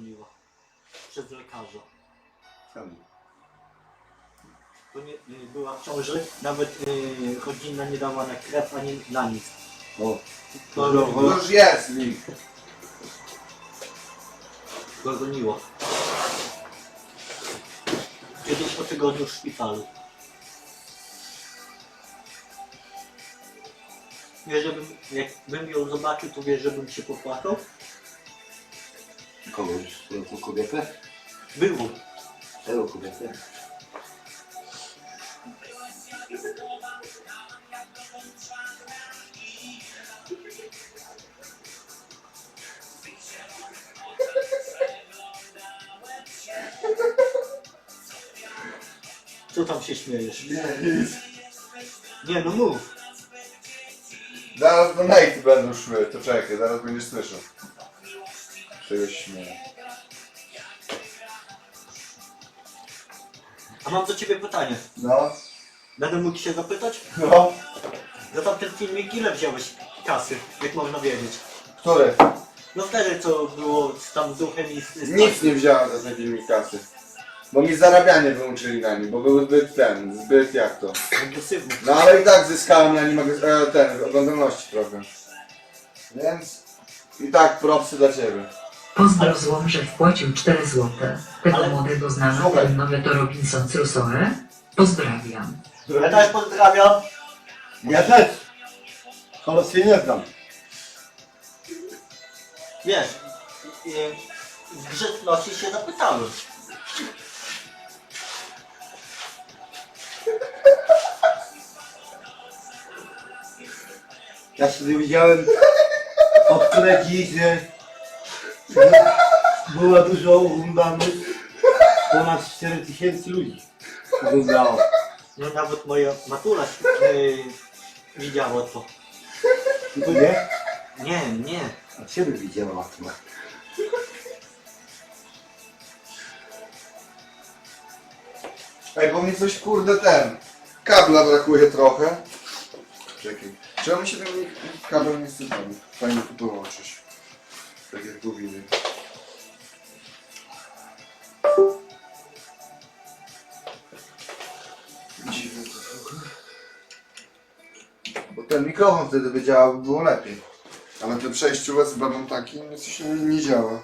dzwoniła. Przez lekarza. To nie, nie była w ciąży, nawet yy, rodzina nie dała na krew ani na nic. O, To No, To już jest link. dogoniło. Kiedyś po tygodniu w szpitalu. Wiesz, żebym, jakbym ją zobaczył, to wiesz, żebym się popłakał? Kogoś, jaką kobietę? Było. Tego kobietę. Co tam się śmiejesz? Nie, nic. Nie, no mów. Zaraz donaty będą szły, to czekaj, zaraz będziesz słyszał. Czegoś śmieję. A mam do ciebie pytanie. No, Będę mógł się zapytać? no. Za tamten filmik ile wziąłeś kasy, jak można wiedzieć? Który? No wtedy co było z tam duchem i z, z Nic nie wziąłem za ten filmik kasy. Bo mi zarabianie wyłączyli na nim, bo był zbyt ten, zbyt jak to. agresywny. No ale i tak zyskałem na nim e, ten, oglądalności trochę. Więc i tak propsy dla ciebie. Pozdrow złom, że wpłacił 4 złote. Tego Ale- młodego znana Słuchaj. filmowe to Robinson Crusoe. Pozdrawiam. Ja też pozdrawiam. Ja też! Ale się nie znam. Wiesz, i, z grzeczności się zapytałem. Ja sobie widziałem od kolegi, że było dużo oglądanych. Ponad 4 tysięcy ludzi oglądało. No nawet moja matula yy, widziała to. Ty to nie? Nie, nie. A ciebie widziała chyba. Ej, bo mi coś kurde ten. Kabla brakuje trochę. Czekaj. Czemu mi się ten kabel nie chce tam fajnie tu połączyć? Tak jak powinien. Dziwne to. Bo ten mikrofon wtedy by działał, by było lepiej. Ale te przejście USB mam taki, nic się nie działa.